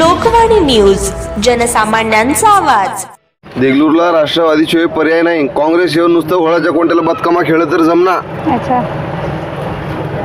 Lokvani news जनसामान्यांचा आवाज. देगलूरला राष्ट्रवादीशिवाय पर्याय नाही. काँग्रेस येऊन नुसतं होळाच्या कोणत्याला बदकामा खेळत तर जमना अच्छा.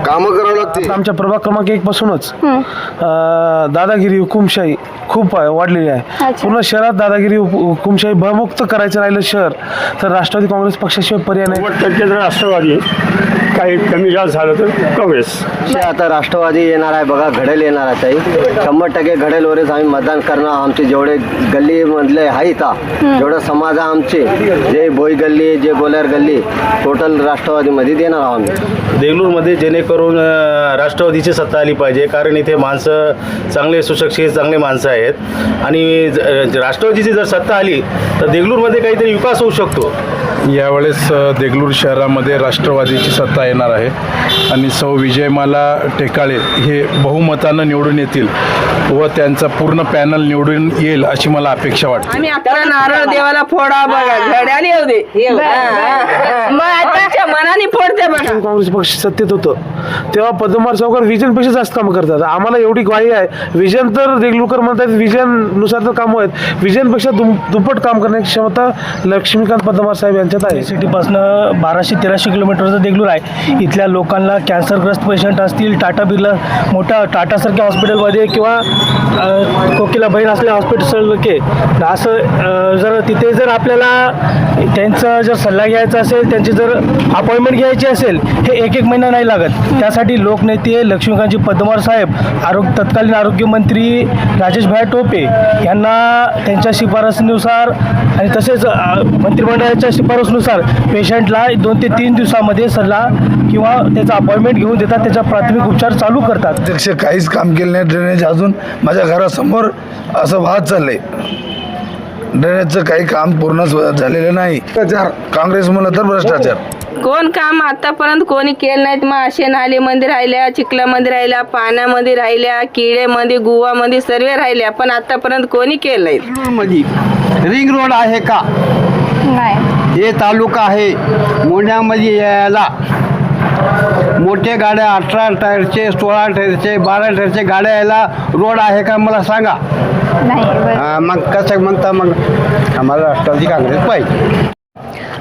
कामं करावं लागते. आमच्या प्रभाग क्रमांक एक पासूनच अं, दादागिरी हुकुमशाही खूप आहे, वाढलेली आहे. अच्छा. पूर्ण शहरात दादागिरी हुकु- हुकुमशाही भयमुक्त करायचं राहिलं शहर तर राष्ट्रवादी काँग्रेस पक्षाशिवाय पर्याय नाही. नव्वद टक्के तर राष्ट्रवादी आहे. काही कमी जास्त झालं तर काँग्रेस. आता राष्ट्रवादी येणार आहे बघा घडेल येणार आहे ताई. शंभर टक्के घडेलवरच आम्ही मतदान करणार. आमचे जेवढे गल्लीमधले आहे इथं जेवढं समाज आहे आमचे जे बोई गल्ली जे गोल्यार गल्ली टोटल राष्ट्रवादीमध्ये देणार आहोत आम्ही. देगलूरमध्ये जेणेकरून अ, राष्ट्रवादीची सत्ता आली पाहिजे. कारण इथे माणसं चांगले सुशिक्षित चांगले माणसं आहेत. आणि ज- अ, राष्ट्रवादीची जर सत्ता आली तर देगलूरमध्ये काहीतरी विकास होऊ शकतो. यावेळेस अ, देगलूर शहरामध्ये राष्ट्रवादीची सत्ता येणार आहे. आणि सौ विजयमाला टेकाळे हे बहुमतानं निवडून येतील व त्यांचा पूर्ण पॅनल निवडून येईल अशी मला अपेक्षा वाटते. आपला नारळ देवाला फोडा बघा घड्याला येऊ दे. मग आता मनाने फोडते बघा. काँग्रेस पक्ष सत्तेत होतं. तेव्हा पद्मवार सावकार विजनपेक्षा जास्त कामं करतात. आम्हाला एवढी ग्वाही आहे. विजन तर देगलूरकर म्हणतात विजननुसार तर कामं आहेत. विजनपेक्षा दुम दुप्पट काम करण्याची क्षमता लक्ष्मीकांत पद्मवार साहेब यांच्यात आहे. सिटीपासनं बाराशे तेराशे किलोमीटरचं देगलूर आहे. इथल्या लोकांना कॅन्सरग्रस्त पेशंट असतील टाटा बिर्ला मोठा टाटासारख्या हॉस्पिटलमध्ये किंवा कोकिला बहीण असल्या हॉस्पिटल के असं जर तिथे जर आपल्याला त्यांचा जर सल्ला घ्यायचा असेल त्यांची जर अपॉइंटमेंट घ्यायची असेल हे एक एक महिना नाही लागत. त्यासाठी लोकनेते लक्ष्मीकांतजी पद्मवार साहेब आरोग्य तत्कालीन आरोग्यमंत्री राजेश भाई टोपे यांना त्यांच्या शिफारसीनुसार आणि तसेच मंत्रिमंडळाच्या शिफारसनुसार पेशंटला दोन ते तीन दिवसामध्ये सल्ला किंवा त्याचा अपॉइंटमेंट घेऊन देतात त्याचा प्राथमिक उपचार चालू करतात. अध्यक्ष काहीच काम केलं नाही ड्रेनेज अजून. माझ्या घरासमोर असं वाहत चाललंय. ड्रेनेजचं काही काम पूर्ण झालेलं नाही. काँग्रेस म्हणलं तर भ्रष्टाचार. कोण काम आतापर्यंत कोणी केलं नाहीत? मग असे नालीमध्ये राहिल्या चिखलामध्ये राहिल्या पाण्यामध्ये राहिल्या किडेमध्ये गुवामध्ये सर्व राहिल्या पण आतापर्यंत कोणी केलं नाहीत. मध्ये. रिंग रोड आहे का? नाही. हे तालुका आहे. मोंढ्यामध्ये यायला. मोठे गाड्या अठरा टायरचे सोळा टायरचे बारा टायरचे गाड्या यायला रोड आहे का मला सांगा. हा, मग कसं म्हणता मग? आम्हाला राष्ट्रवादी काँग्रेस पाहिजे.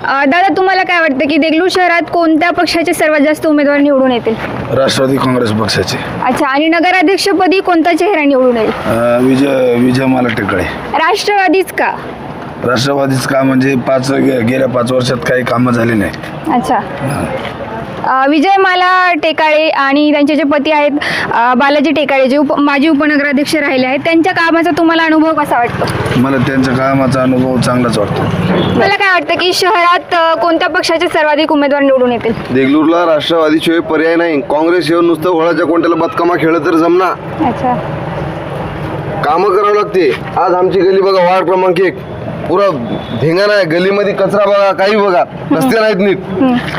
अं, दादा तुम्हाला काय वाटतं की देगलूर शहरात कोणत्या पक्षाचे सर्वात जास्त उमेदवार निवडून येतील? राष्ट्रवादी काँग्रेस पक्षाचे. अच्छा आणि नगराध्यक्षपदी कोणता चेहरा निवडून येईल? अं, विजय विजयमाला टेकाळे राष्ट्रवादीच का? राष्ट्रवादीच का? म्हणजे पाच गे- गेल्या पाच वर्षात काही कामं झाली नाही. अच्छा. अं, विजयमाला टेकाळे आणि त्यांचे जे पती आहेत बालाजी टेकाळे जे उप माजी उपनगराध्यक्ष राहिले आहेत त्यांच्या कामाचा तुम्हाला अनुभव कसा वाटतो? मला त्यांच्या कामाचा अनुभव चांगलाच वाटतो. मला काय वाटतं की शहरात कोणत्या पक्षाचे सर्वाधिक उमेदवार निवडून येतील? देगलूरला राष्ट्रवादीशिवाय पर्याय नाही. काँग्रेस येऊन नुसतं होळाच्या कोणत्याला बदकामा खेळत तर जमना अच्छा. कामं करावं लागते. आज आमची गली बघा वार्ड क्रमांक एक. पुरा धिंगाणा आहे. गलीमध्ये कचरा बघा काही बघा. रस्ते नाहीत नीट.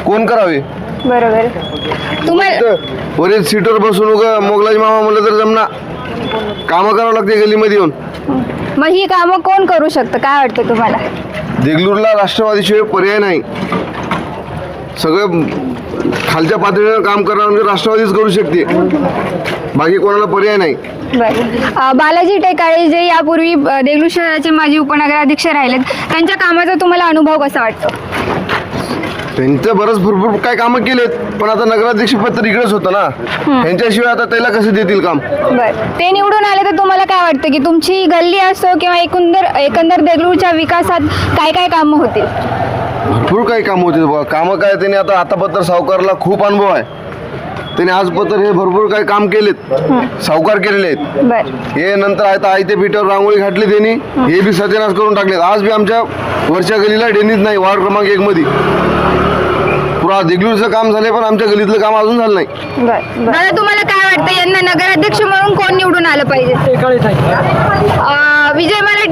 कोण करावे? बरोबर. तुम्हाला वरील सीटवर बसून उगा मोगलाजी मामा म्हणलं तर जमना. कामं करावं लागते गलीमध्ये येऊन. मग ही कामं कोण करू शकतं? काय वाटतं तुम्हाला? देगलूरला राष्ट्रवादीशिवाय पर्याय नाही. सगळं खालच्या पातळीवर काम करणार म्हणजे राष्ट्रवादीच करू शकते. बाकी कोणाला पर्याय नाही. बरं. अं, बालाजी टेकाळे जे यापूर्वी अं, देगलूर शहराचे माजी उपनगराध्यक्ष राहिलेत त्यांच्या कामाचा तुम्हाला अनुभव कसा वाटतो? त्यांचं बरंच भरपूर काय कामं केलेत पण आता नगराध्यक्ष पद तर इकडेच होतं ना. त्यांच्याशिवाय आता त्याला कसं देतील काम? बरं. ते निवडून आले तर तुम्हाला काय वाटतं की तुमची गल्ली असो किंवा एकंदर एकंदर देगलूरच्या विकासात काय काय कामं होतील? भरपूर काही काम होते बघा. कामं काय त्यांनी आता आतापत्र सावकारला खूप अनुभव आहे. त्याने आजपत्र हे भरपूर काही काम केलेत. सावकार केलेले आहेत. बरं. हे नंतर आता आयत्या पिठावर रांगोळी घातली त्यांनी. हे. बी सत्यानाश करून टाकलेत. आज बी आमच्या वरच्या गलीला डेनीच नाही वार्ड क्रमांक एक मध्ये पुरा देगलूरचं काम झालंय पण आमच्या गलीतलं काम अजून झालं नाही. बरं दादा तुम्हाला काय वाटतं? यांना नगराध्यक्ष म्हणून कोण निवडून आलं पाहिजे? अं, विजय मला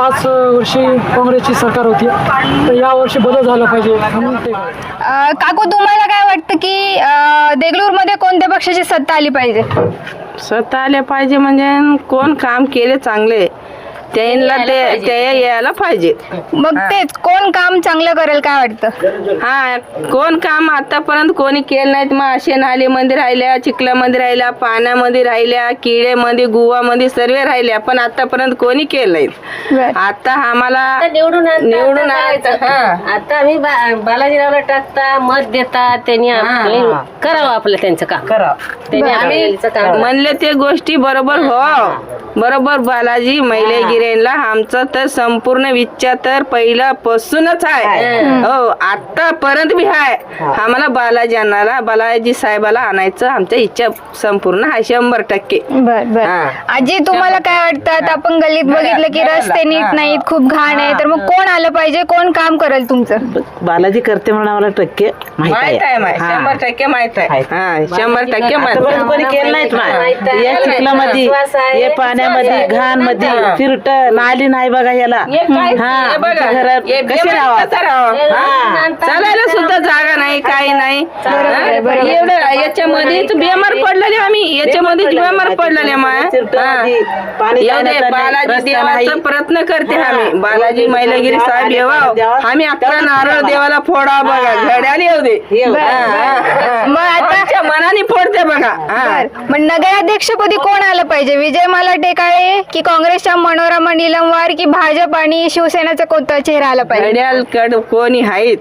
पाच वर्षी काँग्रेसची सरकार होती. तर यावर्षी बदल झाला पाहिजे म्हणून ते अं, काकू तुम्हाला काय वाटतं की अं, देगलूरमध्ये कोणत्या पक्षाची सत्ता आली पाहिजे? स्वतः आले पाहिजे म्हणजे कोण काम केले चांगले? त्यांना ते ते यायला पाहिजे. मग तेच कोण काम चांगलं करेल काय वाटतं? हा कोण काम आतापर्यंत कोणी केलं नाहीत. मग असे नालीमध्ये राहिल्या चिखलामध्ये राहिल्या पाण्यामध्ये राहिल्या किडेमध्ये गुवामध्ये सर्व राहिल्या पण आतापर्यंत कोणी केलं नाहीत. आता आम्हाला निवडून आणता, निवडून आता आणायचं. हा. आता आम्ही बा- बालाजीरावला टाकता मत देता त्यांनी आपले करावं आपलं त्यांचं काम. त्यांनी आम्ही करावं. म्हणले ते गोष्टी बरोबर हो. बरोबर बालाजी मैले गिरेनला आमचं तर संपूर्ण विचार तर पहिल्यापासूनच आहे. हो आतापर्यंत बी आहे. आम्हाला बालाजी आणायला बालाजी साहेबाला आणायचं आमच्या इच्छा संपूर्ण आहे शंभर टक्के. बर बर. आजी तुम्हाला काय वाटतं? आता आपण गल्लीत बघितलं की रस्ते नीट नाहीत खूप घाण आहे. तर मग कोण आलं पाहिजे? कोण काम करेल तुमचं? बालाजी करते म्हणून आम्हाला टक्के माहीत आहे. माहीत शंभर टक्के माहीत आहे. हा शंभर टक्के माहीत कोणी केलं नाहीत या चिखलामध्ये हे पाण्यामध्ये घाणमध्ये फिरट नाली नाही बघा याला. हे घरात हे कसं राहावं? हा. चालायला सुद्धा जागा नाही? एवढं याच्यामध्येच बेमार पडलेले आम्ही. याच्यामध्येच बेमार पडलेले माय. बालाजी देवाचा प्रयत्न करते आम्ही. बालाजी मैलगिरी साहेब येवा. आम्ही अकरा नारळ देवाला फोडा बघा. घड्याला येऊ दे. मग आता आमच्या मनाने फोडते बघा. हा. मग नगराध्यक्षपदी कोण आलं पाहिजे? विजयमाला टेकाळे की काँग्रेसच्या मनोरमा निलमवार की भाजप आणि शिवसेनेचा कोणता चेहरा आला पाहिजे? घड्याल कड कोणी आहेत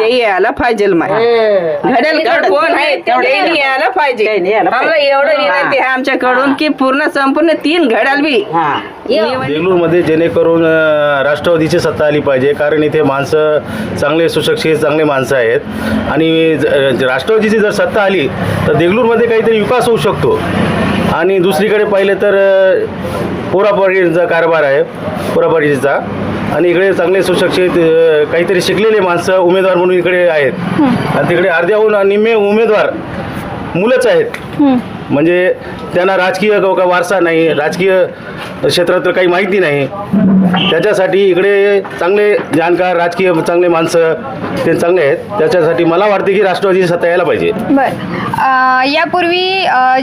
ते यायला पाहिजे माय. घड्याल कड कोण आहे? ते यायला पाहिजे. आम्हाला एवढं विनंती आहे आमच्याकडून की पूर्ण संपूर्ण तीन घड्याल बी. देगलूरमध्ये जेणेकरून राष्ट्रवादीची सत्ता आली पाहिजे कारण इथे माणसं चांगले सुशिक्षित चांगले माणसं आहेत. आणि राष्ट्रवादीची जर सत्ता आली तर देगलूरमध्ये काहीतरी विकास होऊ शकतो. आणि दुसरीकडे पाहिले तर पोरापाटीचा कारभार आहे पोरापाटीचा आणि इकडे चांगले सुशिक्षित अ, काहीतरी शिकलेले माणसं उमेदवार म्हणून इकडे आहेत. आणि तिकडे अर्ध्याहून निम्मे उमेदवार मुलंच आहेत. म्हणजे त्यांना राजकीय क- क- वारसा नाही राजकीय क्षेत्रात काही माहिती नाही. त्याच्यासाठी इकडे चांगले जाणकार राजकीय चांगले माणसं ते चांगले आहेत. त्याच्यासाठी मला वाटते की राष्ट्रवादीची सत्ता यायला पाहिजे. बर. यापूर्वी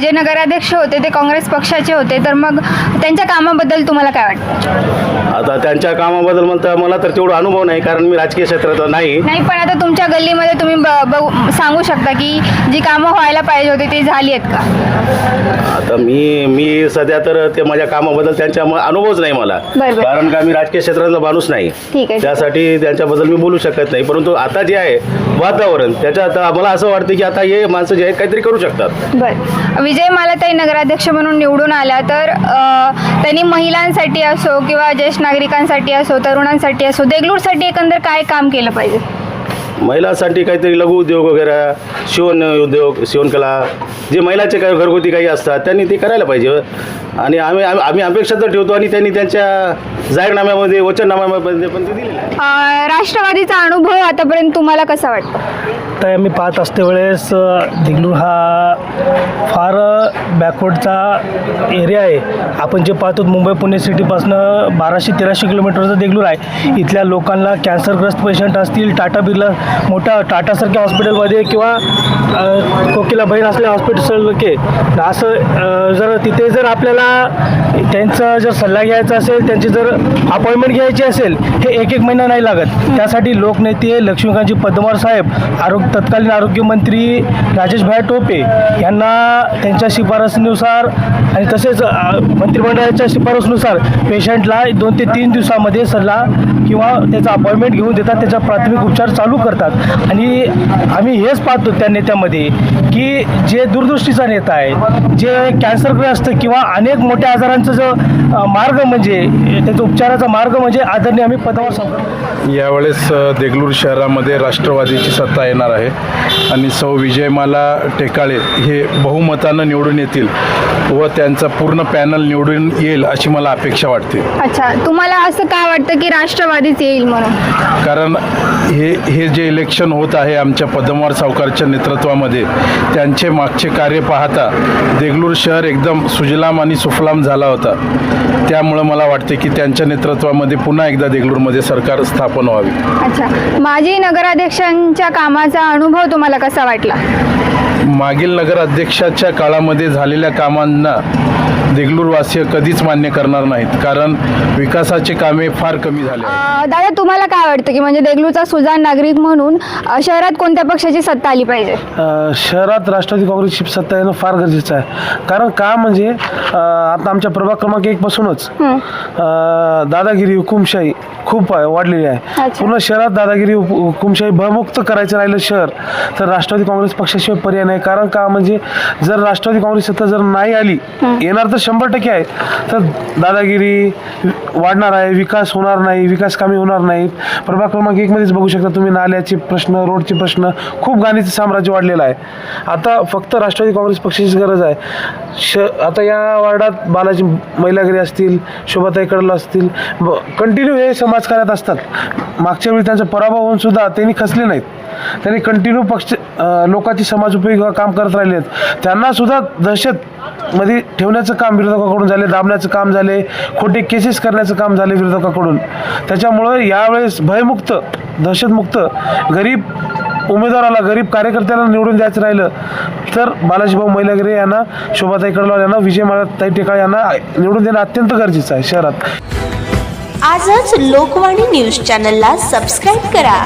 जे नगराध्यक्ष होते ते काँग्रेस पक्षाचे होते तर मग त्यांच्या कामाबद्दल तुम्हाला काय वाटतं? आता त्यांच्या कामाबद्दल म्हणता मला तर तेवढा अनुभव नाही कारण मी राजकीय क्षेत्रात नाही. नाही पण आता तुमच्या गल्लीमध्ये तुम्ही सांगू शकता की जी कामं व्हायला पाहिजे होती ती झाली आहेत का? आता मी मी सध्या तर ते माझ्या कामाबद्दल त्यांच्या म- अनुभवच नाही मला. बरं, बरं. कारण का मी राजकीय क्षेत्रातला माणूस नाही. ठीक आहे. त्यासाठी त्यांच्याबद्दल मी बोलू शकत नाही. परंतु आता जे आहे वातावरण त्याच्यात मला असं वाटतं की आता हे माणसं जे आहेत काहीतरी करू शकतात. बर. विजय मालाताई नगराध्यक्ष म्हणून निवडून आल्या तर अं, त्यांनी महिलांसाठी असो किंवा ज्येष्ठ नागरिकांसाठी असो तरुणांसाठी असो देगलूरसाठी एकंदर काय काम केलं पाहिजे? महिलांसाठी काहीतरी लघु उद्योग वगैरे शिवण उद्योग शिवणकला जे महिलाचे काही घरगुती काही असतात त्यांनी ते करायला पाहिजे. आणि आम्ही आम्ही अपेक्षा तर ठेवतो आणि त्यांनी त्यांच्या जाहीरनाम्यामध्ये वचननाम्यामध्ये पण ते दिलेलं आहे. अं, राष्ट्रवादीचा अनुभव आतापर्यंत तुम्हाला कसा वाटतो? तर आम्ही पाहत असते वेळेस देगलूर हा फार बॅकवर्डचा एरिया आहे. आपण जे पाहतो मुंबई पुणे सिटीपासनं बाराशे तेराशे किलोमीटरचा देगलूर आहे. इथल्या लोकांना कॅन्सरग्रस्त पेशंट असतील टाटा बिर्ला मोठ्या टाटासारख्या हॉस्पिटलमध्ये किंवा कोकिला बहीण असल्या हॉस्पिटल के असं जर तिथे जर आपल्याला त्यांचा जर सल्ला घ्यायचा असेल त्यांची जर अपॉइंटमेंट घ्यायची असेल हे एक एक महिना नाही लागत. त्यासाठी लोकनेते लक्ष्मीकांतजी पद्मवार साहेब आरोग्य तत्कालीन आरोग्यमंत्री राजेश भाई टोपे यांना त्यांच्या शिफारसीनुसार आणि तसेच मंत्रिमंडळाच्या शिफारसनुसार पेशंटला दोन ते तीन दिवसामध्ये सल्ला किंवा त्याचा अपॉइंटमेंट घेऊन देतात त्याचा प्राथमिक उपचार चालू करतात. आणि आम्ही हेच पाहतो त्या नेत्यामध्ये की जे दूरदृष्टीचा नेता आहे जे कॅन्सरग्रस्त किंवा अनेक मोठ्या आजारांचा जो मार्ग म्हणजे त्याचा उपचाराचा मार्ग म्हणजे आदरणीय आम्ही पदावर सांगतो. यावेळेस देगलूर शहरामध्ये राष्ट्रवादीची सत्ता येणार आहे आणि सौ विजयमाला टेकाळे हे बहुमतानं निवडून येतील व त्यांचा पूर्ण पॅनल निवडून येईल अशी मला अपेक्षा वाटते. अच्छा तुम्हाला असं काय वाटतं की राष्ट्रवादीच येईल म्हणून? कारण हे हे जे इलेक्शन होत आहे आमच्या पद्मवार सावकारच्या नेतृत्वामध्ये त्यांचे मागचे कार्य पाहता देगलूर शहर एकदम सुजलाम आणि सुफलाम झाला होता. त्यामुळं मला वाटते की त्यांच्या नेतृत्वामध्ये पुन्हा एकदा देगलूरमध्ये सरकार स्थापन व्हावी. अच्छा माजी नगराध्यक्षांच्या कामाचा अनुभव तुम्हाला कसा वाटला? मागील नगराध्यक्षाच्या काळामध्ये झालेल्या कामांना देगलूरवासीय कधीच मान्य करणार नाहीत. कारण विकासाचे कामे फार कमी झाले दादा तुम्हाला काय वाटतं की म्हणजे देगलूरचा सुजाण नागरिक म्हणून अ, शहरात कोणत्या पक्षाची सत्ता आली पाहिजे? अ, शहरात राष्ट्रवादी काँग्रेसची सत्ता येणं फार गरजेचं आहे. कारण का म्हणजे अ, आता आमच्या प्रभाग क्रमांक एक पासूनच अ, दादागिरी हुकुमशाही खूप आहे वाढलेली आहे. अच्छा. पूर्ण शहरात दादागिरी हुक- हुकुमशाही भयमुक्त करायचं राहिलं शहर तर राष्ट्रवादी काँग्रेस पक्षाशिवाय पर्याय नाही. कारण का म्हणजे जर राष्ट्रवादी काँग्रेस सत्ता जर नाही आली येणार तर शंभर टक्के आहे. तर दादागिरी वाढणार आहे विकास होणार नाही विकास कामी होणार नाहीत प्रभाग क्रमांक एकमध्येच बघू शकता तुम्ही नाल्याचे प्रश्न रोडचे प्रश्न खूप गाणीचं साम्राज्य वाढलेलं आहे. आता फक्त राष्ट्रवादी काँग्रेस पक्षाची गरज आहे. श आता या वार्डात बालाजी महिलागिरी असतील शोभाताई कडला असतील कंटिन्यू हे समाजकार्यात असतात. मागच्या वेळी त्यांचा पराभव होऊन सुद्धा त्यांनी खचले नाहीत. त्यांनी कंटिन्यू पक्ष लोकांची समाज उपयोगी काम करत राहिले आहेत त्यांना सुद्धा दहशत मध्ये ठेवण्याचं काम विरोधकाकडून झाले दाबण्याचं काम झाले खोटे केसेस करण्याचं काम झाले विरोधकाकडून. त्याच्यामुळं यावेळेस भयमुक्त दहशतमुक्त गरीब उमेदवाराला गरीब कार्यकर्त्याला निवडून द्यायचं राहिलं तर बालाजीभाऊ मैलागिरे यांना शोभाताई कडलाल यांना विजय मालाताई टेकाळ यांना निवडून देणं अत्यंत गरजेचं आहे शहरात. आजच लोकवाणी न्यूज चॅनलला सबस्क्राईब करा.